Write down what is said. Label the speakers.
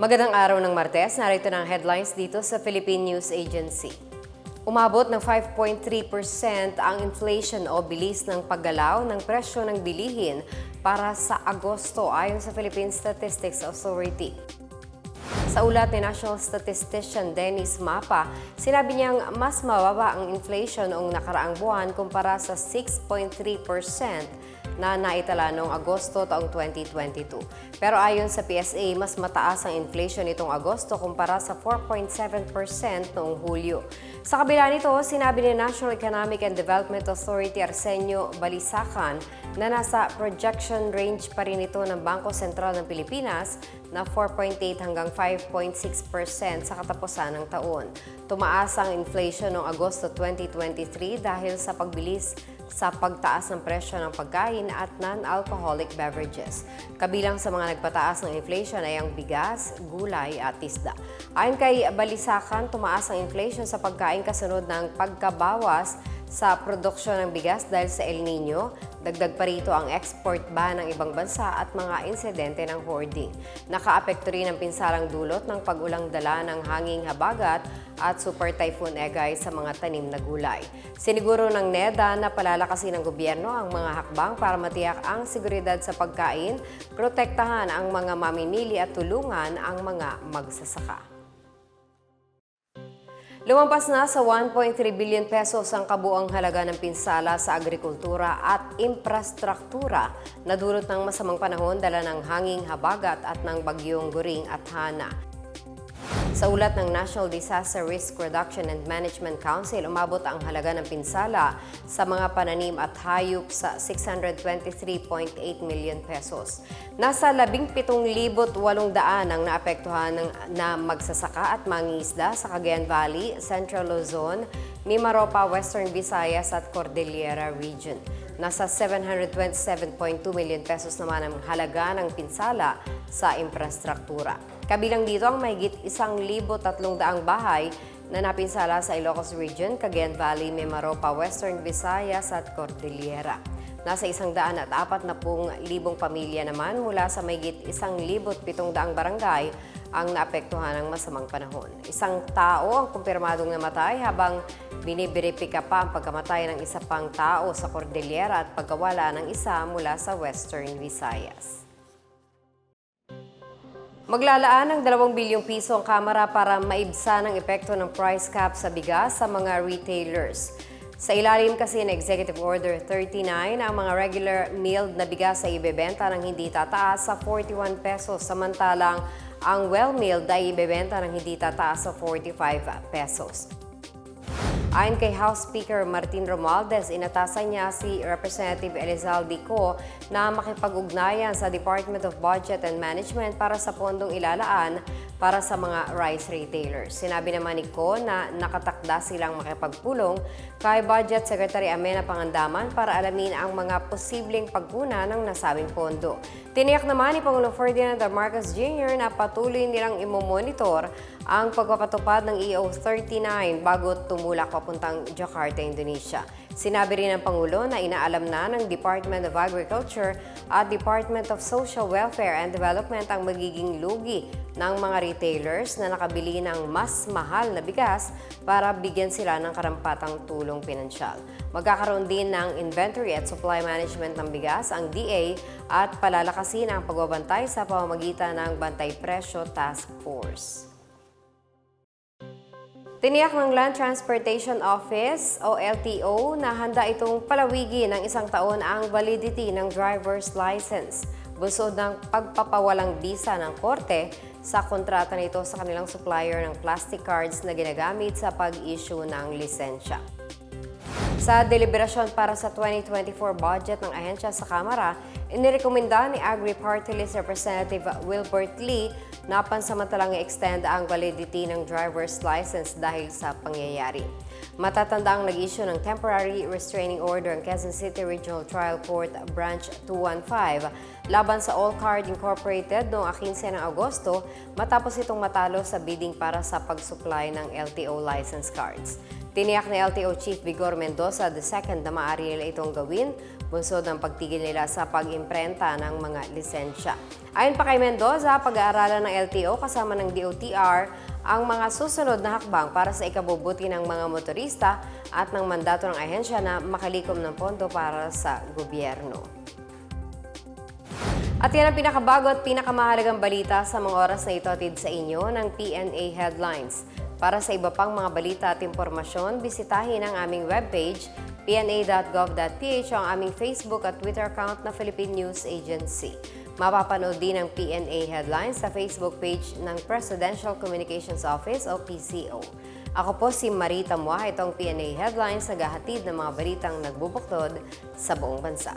Speaker 1: Magandang araw ng Martes, narito ng headlines dito sa Philippine News Agency. Umabot ng 5.3% ang inflation o bilis ng paggalaw ng presyo ng bilihin para sa Agosto ayon sa Philippine Statistics Authority. Sa ulat ni National Statistician Dennis Mapa, sinabi niyang mas mababa ang inflation noong nakaraang buwan kumpara sa 6.3% na naitala noong Agosto taong 2022. Pero ayon sa PSA, mas mataas ang inflation nitong Agosto kumpara sa 4.7% noong Hulyo. Sa kabila nito, sinabi ni National Economic and Development Authority Arsenio Balisacan na nasa projection range pa rin ito ng Bangko Sentral ng Pilipinas na 4.8 hanggang 5.6% sa katapusan ng taon. Tumaas ang inflation noong Agosto 2023 dahil sa pagbilis sa pagtaas ng presyo ng pagkain at non-alcoholic beverages. Kabilang sa mga nagpataas ng inflation ay ang bigas, gulay at isda. Ayon kay Balisakan, tumaas ang inflation sa pagkain kasunod ng pagkabawas sa produksyon ng bigas dahil sa El Nino, dagdag pa rito ang export ban ng ibang bansa at mga insidente ng hoarding. Nakaapekto rin ang pinsalang dulot ng pag-ulang dala ng hanging habagat at super typhoon Egay sa mga tanim na gulay. Siniguro ng NEDA na palalakasin ng gobyerno ang mga hakbang para matiyak ang seguridad sa pagkain, protektahan ang mga mamimili at tulungan ang mga magsasaka. Lumampas na sa 1.3 billion pesos ang kabuang halaga ng pinsala sa agrikultura at infrastruktura na dulot ng masamang panahon dala ng hanging habagat at ng bagyong guring at hana. Sa ulat ng National Disaster Risk Reduction and Management Council, umabot ang halaga ng pinsala sa mga pananim at hayop sa 623.8 million pesos. Nasa 17,800 ang naapektuhan ng, na magsasaka at mangisda sa Cagayan Valley, Central Luzon, Mimaropa, Western Visayas at Cordillera Region. Nasa 727.2 million pesos naman ang halaga ng pinsala sa infrastruktura. Kabilang dito ang mahigit 1,300 bahay na napinsala sa Ilocos Region, Cagayan Valley, Mimaropa, Western Visayas at Cordillera. Nasa isang daan at apat na pung libong pamilya naman mula sa mahigit isang libot pitong daang barangay ang naapektuhan ng masamang panahon. Isang tao ang kumpirmadong namatay habang biniberipika pa ang pagkamatay ng isa pang tao sa Cordillera at pagkawala ng isa mula sa Western Visayas. Maglalaan ng 2 bilyong piso ang Kamara para maibsa ng epekto ng price cap sa bigas sa mga retailers. Sa ilalim kasi ng Executive Order 39, ang mga regular milled na bigas ay ibebenta ng hindi tataas sa 41 pesos, samantalang ang well-milled ay ibebenta ng hindi tataas sa 45 pesos. Ayon kay House Speaker Martin Romualdez, inatasan niya si Representative Elizalde Co na makipag-ugnayan sa Department of Budget and Management para sa pondong ilalaan para sa mga rice retailers. Sinabi naman ni Co na nakatakda silang makipagpulong kay Budget Secretary Amena Pangandaman para alamin ang mga posibleng pagkuna ng nasabing pondo. Tiniyak naman ni Pangulong Ferdinand. Marcos Jr. na patuloy nilang imomonitor ang pagpapatupad ng EO 39 bago tumulak papuntang Jakarta, Indonesia. Sinabi rin ng Pangulo na inaalam na ng Department of Agriculture at Department of Social Welfare and Development ang magiging lugi ng mga retailers na nakabili ng mas mahal na bigas para bigyan sila ng karampatang tulong pinansyal. Magkakaroon din ng inventory at supply management ng bigas ang DA at palalakasin ang pagbabantay sa pamamagitan ng Bantay Presyo Task Force. Tiniyak ng Land Transportation Office o LTO na handa itong palawigin ng isang taon ang validity ng driver's license. Busod ng pagpapawalang bisa ng korte sa kontrata nito sa kanilang supplier ng plastic cards na ginagamit sa pag-issue ng lisensya. Sa deliberasyon para sa 2024 budget ng ahensya sa Kamara, inirekomenda ni Agri-Party List Representative Wilbert Lee na pansamantalang i-extend ang validity ng driver's license dahil sa pangyayari. Matatanda ang nag-issue ng temporary restraining order ang Quezon City Regional Trial Court Branch 215 laban sa All Card Incorporated noong 15 ng Agosto matapos itong matalo sa bidding para sa pag-supply ng LTO license cards. Tiniyak ni LTO Chief Vigor Mendoza II na maaari nila itong gawin bunsod ng pagtigil nila sa pag-imprenta ng mga lisensya. Ayon pa kay Mendoza, pag-aaralan ng LTO kasama ng DOTR ang mga susunod na hakbang para sa ikabubuti ng mga motorista at ng mandato ng ahensya na makalikom ng pondo para sa gobyerno. At yan ang pinakabago at pinakamahalagang balita sa mga oras na ito atid sa inyo ng PNA Headlines. Para sa iba pang mga balita at impormasyon, bisitahin ang aming webpage, pna.gov.ph o ang aming Facebook at Twitter account na Philippine News Agency. Mapapanood din ang PNA Headlines sa Facebook page ng Presidential Communications Office o PCO. Ako po si Marita Mua, itong PNA Headlines, naghahatid ng mga balitang nagbubuktod sa buong bansa.